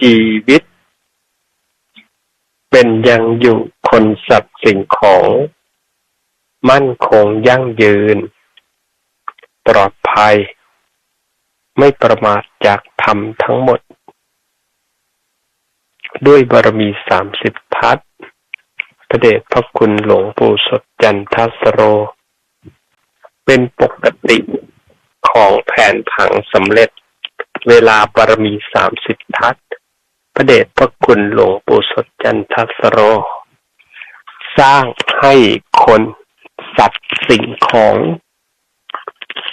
ชีวิต เป็นยังอยู่คนสัตว์สิ่งของ มั่นคงยั่งยืน ปลอดภัย ไม่ประมาทจากธรรมทั้งหมด ด้วยบารมีสามสิบทัศพระเดชพระคุณหลวงปู่สดจันทัสโร เป็นปกติของแผนผังสำเร็จเวลาบารมีสามสิบทัศ ระเดชพระคุณหลวงปู่สดจันทัสโร สร้างให้คนสัตว์สิ่งของ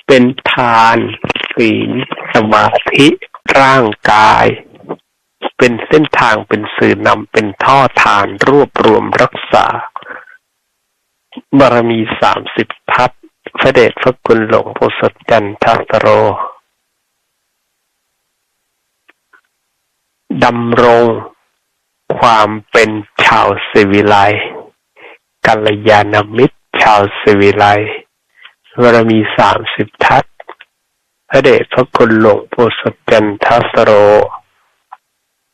เป็นทานศีลสมาธิร่างกาย เป็นเส้นทางเป็นสื่อนำเป็นท่อทานรวบรวมรักษา บารมีสามสิบทัศพระเดชพระคุณหลวงปู่สดจันทัสโร ดำรงความเป็นชาวสิวิไลกัลยาณมิตรชาวสิวิไลบารมีสามสิบทัศพระเดชพระคุณหลวงปู่สจันทัสโร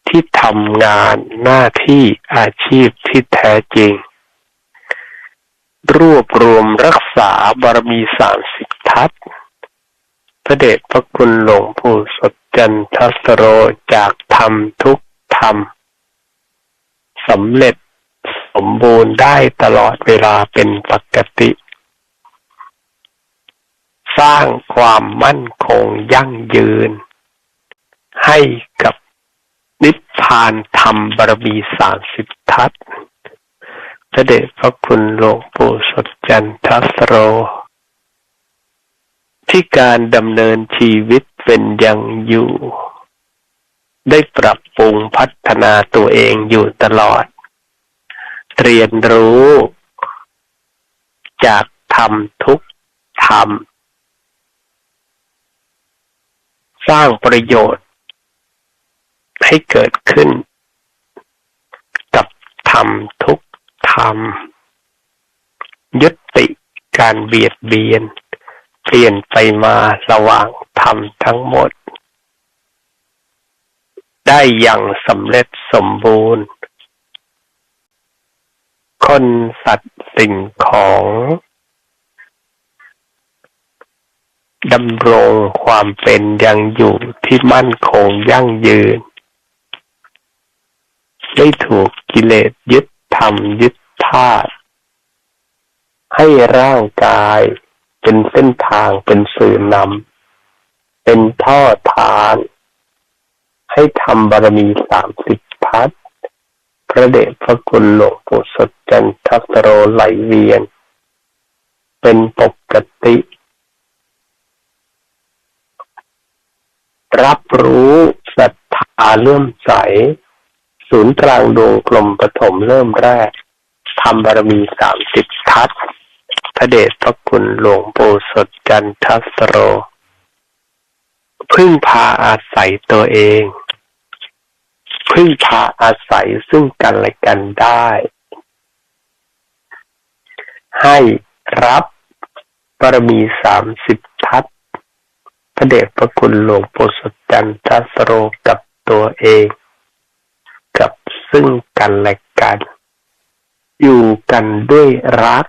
ที่ทำงานหน้าที่อาชีพที่แท้จริง รวบรวมรักษาบารมีสามสิบทัศ พระเดชพระคุณหลวงปู่สดจันทสโรจากธรรมทุกธรรมสำเร็จสมบูรณ์ได้ตลอดเวลาเป็นปกติ สร้างความมั่นคงยั่งยืน ให้กับนิพพานธรรมบารมีสามสิบทัศพระเดชพระคุณหลวงปู่สดจันทสโร ที่การดำเนินชีวิตเป็นยังอยู่ ได้ปรับปรุงพัฒนาตัวเองอยู่ตลอด เรียนรู้ จากธรรมทุกธรรมสร้างประโยชน์ ให้เกิดขึ้น กับธรรมทุกธรรมยุติการเบียดเบียน ลี่ยนไปมาระหว่างธรรมทั้งหมด ได้อย่างสำเร็จสมบูรณ์ คนสัตว์สิ่งของดำรงความเป็นยังอยู่ที่มั่นคงยั่งยืนไม่ถูกกิเลสยึดทำยึดธาตุให้ร่างกาย เป็นเส้นทางเป็นสื่อนำเป็นท่อทาน ให้ทำบารมีสามสิบพัฒพระเดชพระคุณหลวงปู่สดจันทัสโรไหลเวียน เป็นปกติ รับรู้ศรัทธาเลื่อมใส ศูนย์กลางดวงกลมปฐมเริ่มแรกทำบารมีสามสิบทัศพ ระเดชพระคุณหลวงปู่สดจันทัสโร พึ่งพาอาศัยตัวเอง พึ่งพาอาศัยซึ่งกันและกันได้ ให้รับบารมีสามสิบทัศพระเดชพระคุณหลวงปู่สดจันทัสโรกับตัวเอง กับซึ่งกันและกัน อยู่กันด้วยรัก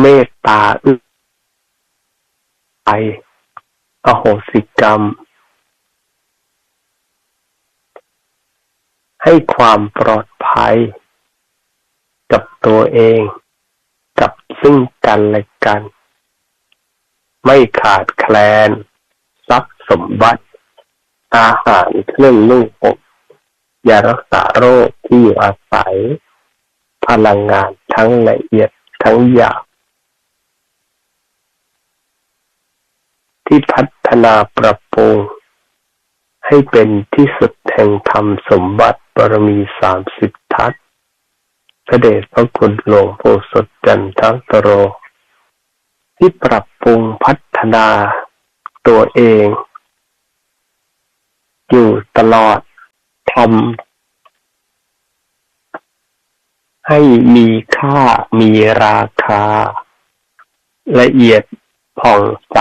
เมตตาอึไออโหสิกรรม ให้ความปลอดภัย กับตัวเอง กับซึ่งกันและกัน ไม่ขาดแคลน ทรัพย์สมบัติ อาหารเครื่องนุ่งห่มยารักษาโรคที่อยู่อาศัย พลังงานทั้งละเอียดทั้งหยาบ ที่พัฒนาปรับปรุง ให้เป็นที่สุดแห่งธรรมสมบัติบารมีสามสิบทัศพระเดชพระคุณหลวงปู่สดจันทัสโร ที่ปรับปรุงพัฒนาตัวเอง อยู่ตลอดทำให้มีค่ามีราคา ละเอียดผ่องใส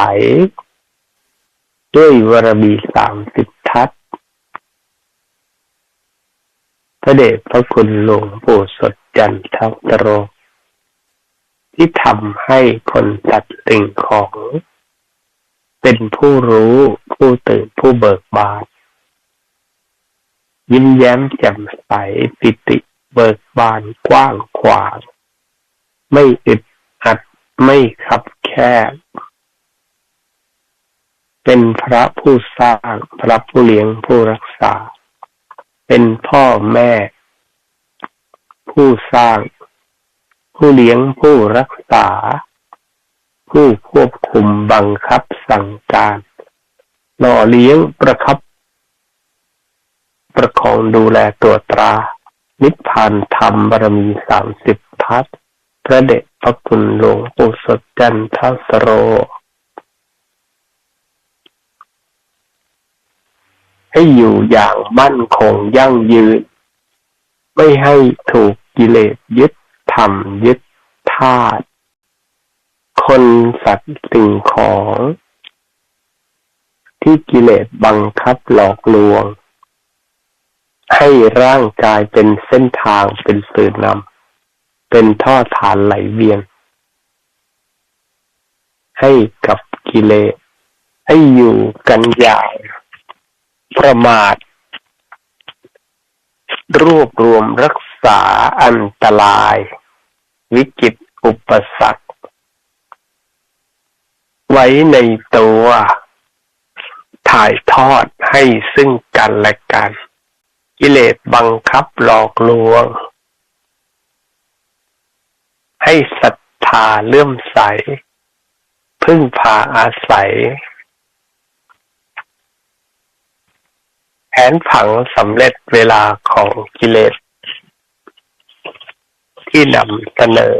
ด้วยวรมีสามสิบทัศระเดชพระคุณหลวงปู่สดจันทตโร ที่ทำให้คนตัดสิ่งของ เป็นผู้รู้ผู้ตื่นผู้เบิกบานยิ้มแย้มแจ่มใสปิติเบิกบานกว้างขวาง ไม่อึดอัดไม่ขับแคบ เป็นพระผู้สร้าง พระผู้เลี้ยงผู้รักษา เป็นพ่อแม่ ผู้สร้าง ผู้เลี้ยงผู้รักษา ผู้ควบคุมบังคับสั่งการหล่อเลี้ยงประคับ ประคองดูแลตัวตรา นิพพานธรรมบารมีสามสิบทัศพระเดชพระคุณหลวงปู่สดจันทสโร ให้อยู่อย่างมั่นคงยั่งยืน ไม่ให้ถูกกิเลสยึดทำยึดธาตุคนสัตว์สิ่งของ ที่กิเลสบังคับหลอกลวง ให้ร่างกายเป็นเส้นทางเป็นสื่อนำเป็นท่อฐานไหลเวียน ให้กับกิเลสให้อยู่กันอย่าง ประมาท รวบรวมรักษาอันตราย วิกฤตอุปสรรค ไว้ในตัว ถ่ายทอดให้ซึ่งกันและกัน กิเลสบังคับหลอกลวง ให้ศรัทธาเลื่อมใส พึ่งพาอาศัยแผ นผังสำเร็จเวลาของกิเลส ที่นำเสนอ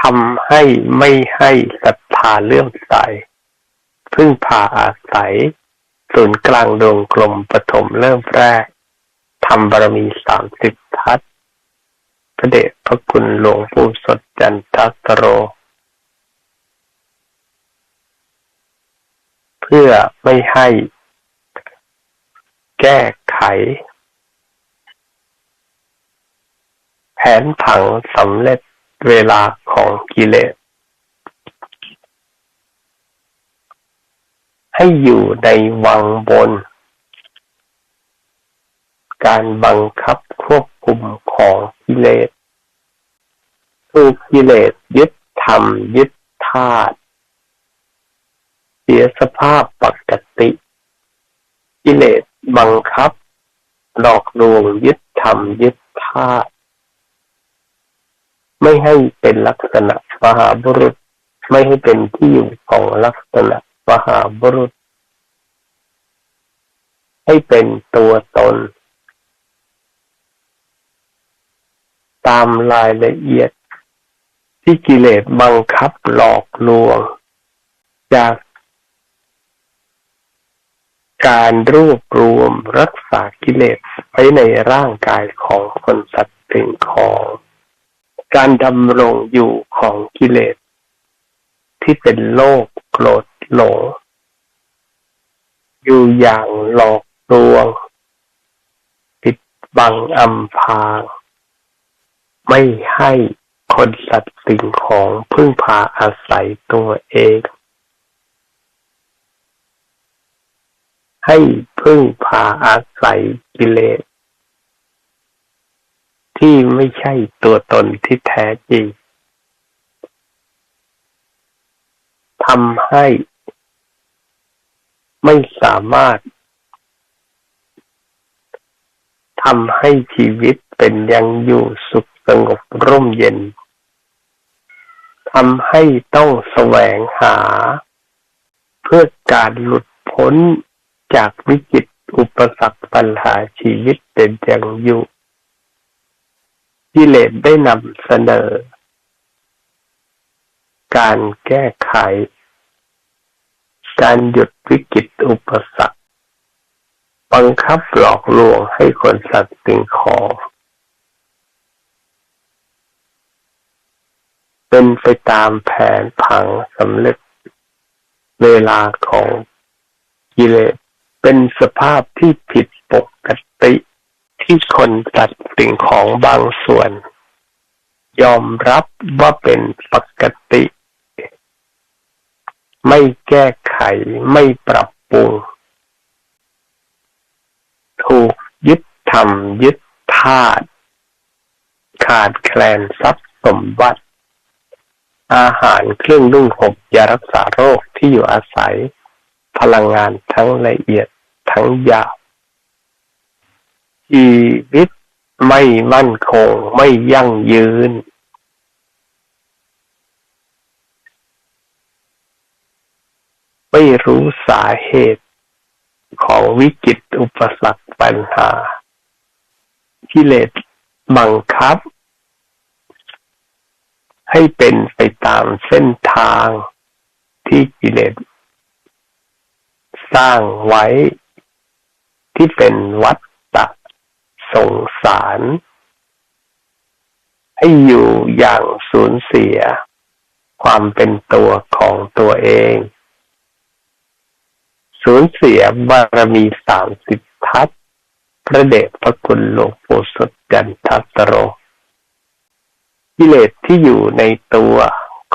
ทำให้ไม่ให้ศรัทธาเลื่อมใส พึ่งพาอาศัย ศูนย์กลางดวงกลมปฐมเริ่มแรกทำบารมีสามสิบทัศพระเดชพระคุณหลวงปู่สดจันทัสโร เพื่อไม่ให้แก้ไข แผนผังสำเร็จเวลาของกิเลส ให้อยู่ในวังบน การบังคับควบคุมของกิเลสถูกกิเลสยึดธรรมยึดธาตุ เสียสภาพปกติ กิเลสบังคับ หลอกลวงยึดธรรมยึดธาตุไม่ให้เป็นลักษณะมหาบุรุษ ไม่ให้เป็นที่อยู่ของลักษณะมหาบุรุษ ให้เป็นตัวตน ตามรายละเอียดที่กิเลสบังคับหลอกลวง จาก การรวบรวมรักษากิเลสไว้ในร่างกายของคนสัตว์สิ่งของ การดำรงอยู่ของกิเลส ที่เป็นโลกโกรธหลงอยู่อย่างหลอกลวง ปิดบังอำพางไม่ให้คนสัตว์สิ่งของพึ่งพาอาศัยตัวเอง ให้พึ่งพาอาศัยกิเลส ที่ไม่ใช่ตัวตนที่แท้จริงทำให้ไม่สามารถทำให้ชีวิตเป็นยังอยู่สุขสงบร่มเย็นทำให้ต้องแสวงหา เพื่อการหลุดพ้น จากวิกฤตอุปสรรคปัญหาชีวิตเป็นอย่างอยู่กิเลสได้นำเสนอ การแก้ไข การหยุดวิกฤตอุปสรรคบังคับหลอกลวงให้คนสัตว์สิ่งของเป็นไปตามแผนผังสำเร็จเวลาของกิเลส เป็นสภาพที่ผิดปกติที่คนตัดสิ่งของบางส่วน ยอมรับว่าเป็นปกติ ไม่แก้ไขไม่ปรับปรุง ถูกยึดทำยึดธาตุขาดแคลนทรัพย์สมบัติ อาหารเครื่องนุ่งห่มยารักษาโรคที่อยู่อาศัย พลังงานทั้งละเอียด ทั้งยาบชีวิตไม่มั่นคงไม่ยั่งยืน ไม่รู้สาเหตุของวิกฤตอุปสรรคปัญหากิเลสบังคับ ให้เป็นไปตามเส้นทางที่กิเลสสร้างไว้ ที่เป็นวัฏฏะสงสาร ให้อยู่อย่างสูญเสีย ความเป็นตัวของตัวเอง สูญเสียบารมีสามสิบทัศพระเดชพระคุณหลวงปู่สดจันทัสโรกิเลสที่อยู่ในตัว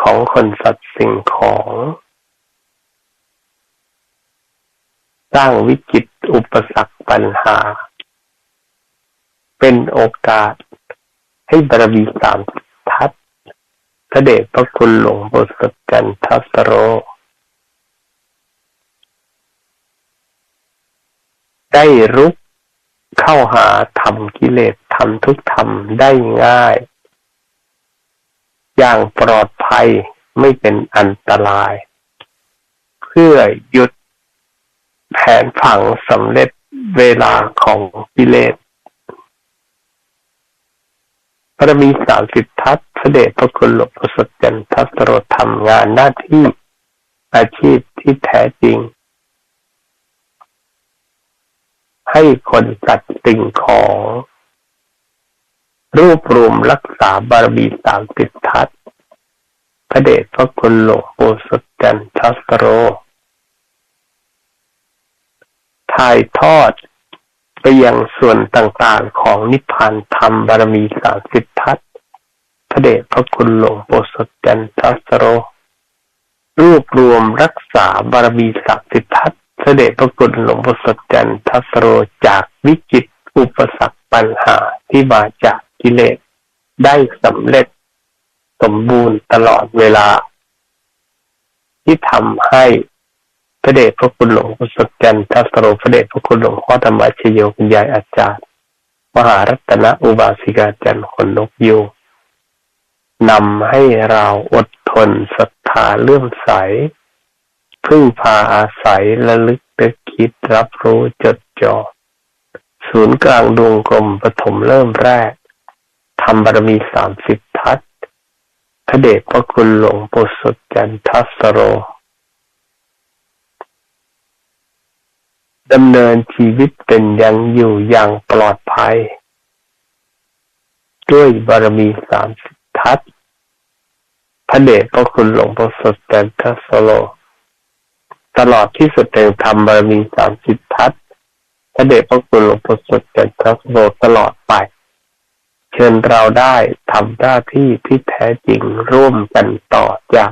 ของคนสัตว์สิ่งของ สร้างวิจิตอุปสรรคปัญหา เป็นโอกาสให้บารมีสามทัศพระเดชพระคุณหลวงปู่สดจันทัสโร ได้รุกเข้าหาทำกิเลสทำทุกธรรมได้ง่าย อย่างปลอดภัยไม่เป็นอันตราย เพื่อหยุด แผนผังสำเร็จเวลาของกิเลสพระมีสามสิบทัศพระเดชพระคุณหลวงพ่อสดจันทัสโรทำงานหน้าที่อาชีพที่แท้จริง ให้คนสัตว์สิ่งของ รูปรวมรักษาบารมีสามสิบทัศพระเดชพระคุณหลวงปู่สดจันทัสโร ถ่ายทอด ไปยังส่วนต่างๆของนิพพานธรรมบารมีสามสิบทัศพระเดชพระคุณหลวงปู่สดจันทัสโร รวบรวมรักษาบารมีสามสิบทัศเด็จพระคุณหลวงพ่สดจันทัสโรจากวิจิตอุปสรรคปัญหาที่มาจากกิเลสได้สำเร็จสมบูรณ์ตลอดเวลา ที่ทำให้ พระเดชพระคุณหลวงพ่อสดจันทัสโรพระเดชพระคุณหลวงพ่อธรรมชโยคุณยายอาจารย์ มหารัตนอุบาสิกาจันทร์คนนกยูนำให้เราอดทนศรัทธาเลื่อมใส พึ่งพาอาศัยระลึกนึกคิดรับรู้จดจ่อศูนย์กลางดวงกลมปฐมเริ่มแรกทำบารมีสามสิบทัศพระเดชพระคุณหลวงปู่สดจันทัสโร ดำเนินชีวิตเป็นยังอยู่อย่างปลอดภัย ด้วยบารมีสามสิบทัศพระเดชพระคุณหลวงปู่สดจันทัสโรตลอดที่สุดแห่งธรรมบารมีสามสิบทัศพระเดชพระคุณหลวงพ่อสดจันทโรตลอดไป เชิญเราได้ทำหน้าที่ที่แท้จริงร่วมกันต่อจาก